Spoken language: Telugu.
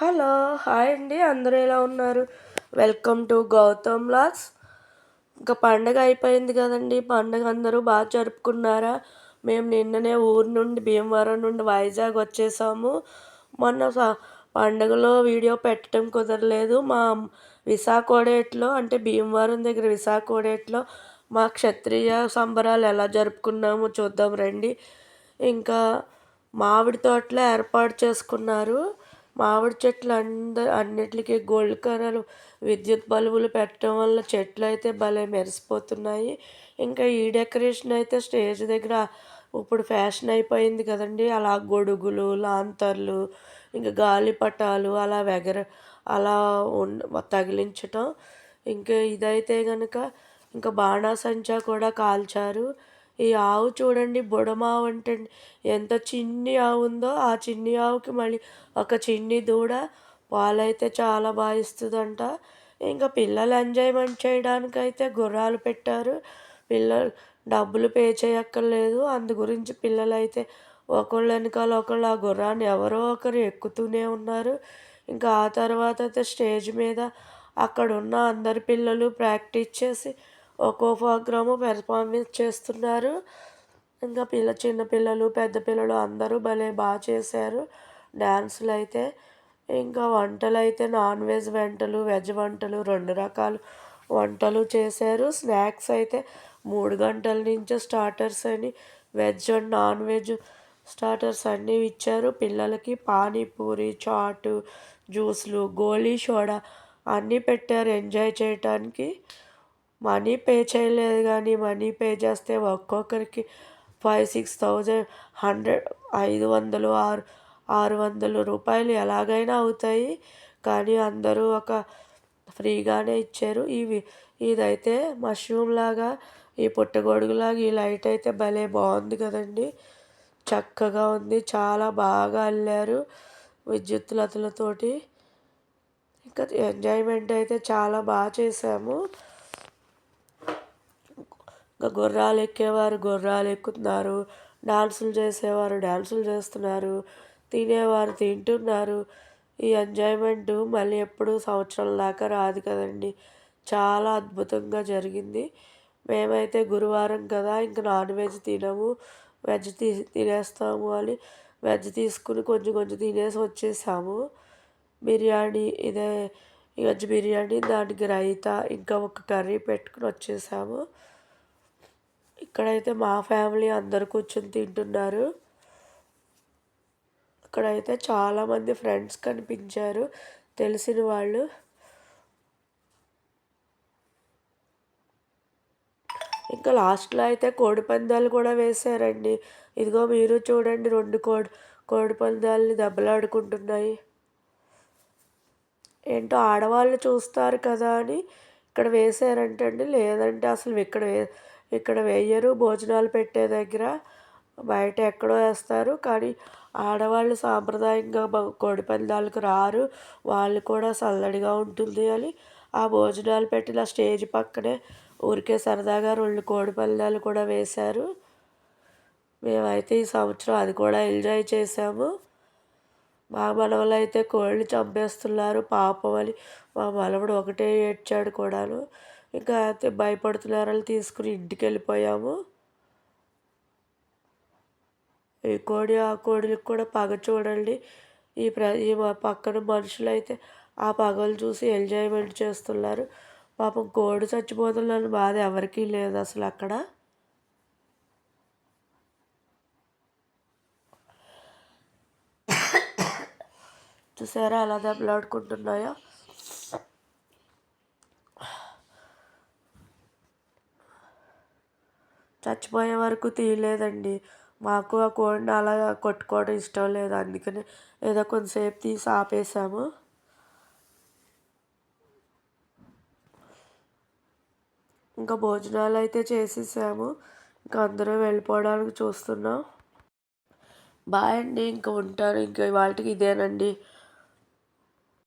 హలో హాయ్ అండి. అందరూ ఎలా ఉన్నారు? వెల్కమ్ టు గౌతమ్ లాస్ ఇంకా పండగ అయిపోయింది కదండి. పండగ అందరూ బాగా జరుపుకున్నారా? మేము నిన్ననే ఊరు నుండి భీమవరం నుండి వైజాగ్ వచ్చేసాము. మొన్న పండగలో వీడియో పెట్టడం కుదరలేదు. మా విశాఖోడేట్లో అంటే భీమవరం దగ్గర విశాఖోడేట్లో మా క్షత్రియ సంబరాలు ఎలా జరుపుకున్నామో చూద్దాం రండి. ఇంకా మామిడి తోటలో ఏర్పాటు చేసుకున్నారు. మామిడి చెట్లు అందరు అన్నిటికీ గోల్డ్ కలర్ విద్యుత్ బల్బులు పెట్టడం వల్ల చెట్లు అయితే భలే మెరిసిపోతున్నాయి. ఇంకా ఈ డెకరేషన్ అయితే స్టేజ్ దగ్గర ఇప్పుడు ఫ్యాషన్ అయిపోయింది కదండి. అలా గొడుగులు లాంతర్లు ఇంకా గాలిపటాలు అలా వెగర అలా తగిలించటం. ఇంకా ఇదైతే కనుక ఇంకా బాణాసంచా కూడా కాల్చారు. ఈ ఆవు చూడండి బుడమావు అంటే ఎంత చిన్ని ఆవు ఉందో ఆ చిన్ని ఆవుకి మళ్ళీ ఒక చిన్ని దూడ పాలైతే చాలా బాగా ఇస్తుందంట. ఇంకా పిల్లలు ఎంజాయ్మెంట్ చేయడానికైతే గుర్రాలు పెట్టారు. పిల్లలు డబ్బులు పే చేయక్కర్లేదు. అందు గురించి పిల్లలైతే ఒకళ్ళు వెనకాల ఒకళ్ళు ఆ గుర్రాన్ని ఎవరో ఒకరు ఎక్కుతూనే ఉన్నారు. ఇంకా ఆ తర్వాత అయితే స్టేజ్ మీద అక్కడ ఉన్న అందరి పిల్లలు ప్రాక్టీస్ చేసి ఒక్కో ప్రోగ్రాము పెర్ఫార్మెన్స్ చేస్తున్నారు ఇంకా పిల్ల చిన్న పిల్లలు పెద్ద పిల్లలు అందరూ భలే బాగా చేశారు. డ్యాన్సులు అయితే ఇంకా వంటలు అయితే నాన్ వెజ్ వంటలు వెజ్ వంటలు రెండు రకాలు వంటలు చేశారు. స్నాక్స్ అయితే మూడు గంటల నుంచి స్టార్టర్స్ అని veg and non veg starters అన్నీ ఇచ్చారు. పిల్లలకి పానీపూరి చాటు జ్యూస్లు గోళీ సోడా అన్నీ పెట్టారు ఎంజాయ్ చేయటానికి. మనీ పే చేయలేదు కానీ మనీ పే చేస్తే ఒక్కొక్కరికి ఫైవ్ సిక్స్ థౌజండ్ హండ్రెడ్ ఐదు వందలు ఆరు ఆరు వందలు రూపాయలు ఎలాగైనా అవుతాయి. కానీ అందరూ ఒక ఫ్రీగానే ఇచ్చారు. ఇవి ఇదైతే మష్రూమ్ లాగా ఈ పుట్టగొడుగులాగా ఈ లైట్ అయితే భలే బాగుంది కదండి. చక్కగా ఉంది. చాలా బాగా అల్లారు విద్యుత్ లతలతోటి. ఇంకా ఎంజాయ్మెంట్ అయితే చాలా బాగా చేసాము. ఇంకా గుర్రాలు ఎక్కేవారు గుర్రాలు ఎక్కుతున్నారు. డాన్సులు చేసేవారు డాన్సులు చేస్తున్నారు. తినేవారు తింటున్నారు. ఈ ఎంజాయ్మెంట్ మళ్ళీ ఎప్పుడు సంవత్సరం దాకా రాదు కదండి. చాలా అద్భుతంగా జరిగింది. మేమైతే గురువారం కదా ఇంకా నాన్ వెజ్ తినము. వెజ్ తీ తినేస్తాము అని వెజ్ తీసుకుని కొంచెం కొంచెం తినేసి వచ్చేసాము. బిర్యానీ ఇదే వెజ్ బిర్యానీ దానికి రైతా ఇంకా ఒక కర్రీ పెట్టుకుని వచ్చేసాము. ఇక్కడైతే మా ఫ్యామిలీ అందరు కూర్చొని తింటున్నారు. ఇక్కడైతే చాలామంది ఫ్రెండ్స్ కనిపించారు. తెలిసిన వాళ్ళు. ఇంకా లాస్ట్లో అయితే కోడి పందాలు కూడా వేశారండి. ఇదిగో మీరు చూడండి రెండు కోడి కోడి పందాలని దెబ్బలాడుకుంటున్నాయి. ఏంటో ఆడవాళ్ళు చూస్తారు కదా అని ఇక్కడ వేసారంటండి లేదంటే అసలు ఇక్కడ వే ఇక్కడ వేయరు భోజనాలు పెట్టే దగ్గర బయట ఎక్కడో వేస్తారు. కానీ ఆడవాళ్ళు సాంప్రదాయంగా కోడి పందాలకు రారు. వాళ్ళు కూడా చల్లడిగా ఉంటుంది అని ఆ భోజనాలు పెట్టిన స్టేజ్ పక్కనే ఊరికే సరదాగా రెండు కోడి పందాలు కూడా వేశారు. మేమైతే ఈ సంవత్సరం అది కూడా ఎంజాయ్ చేసాము మా మనవలు అయితే కోళ్ళు చంపేస్తున్నారు పాపం అని. మా మనవడు ఒకటే ఏడ్చాడు కూడాను. ఇంకా అయితే భయపడుతున్నారని తీసుకుని ఇంటికి వెళ్ళిపోయాము. ఈ కోడి ఆ కోడికి కూడా పగ చూడండి. ఈ ప్ర ఈ పక్కన మనుషులు అయితే ఆ పగలు చూసి ఎంజాయ్మెంట్ చేస్తున్నారు. పాపం కోడి చచ్చిపోతుందని బాధ ఎవరికీ లేదు అసలు అక్కడ. చూసారా అలా దెబ్బలాడుకుంటున్నాయో? చచ్చిపోయే వరకు తీయలేదండి. మాకు ఆ కోడిని అలా కొట్టుకోవడం ఇష్టం లేదు. అందుకని ఏదో కొంతసేపు తీసి ఆపేసాము. ఇంకా భోజనాలు అయితే చేసేసాము. ఇంకా అందరూ వెళ్ళిపోవడానికి చూస్తున్నాం. బాయ్ అండి. ఇంకా ఉంటారు ఇంకా వాళ్ళకి ఇదేనండి.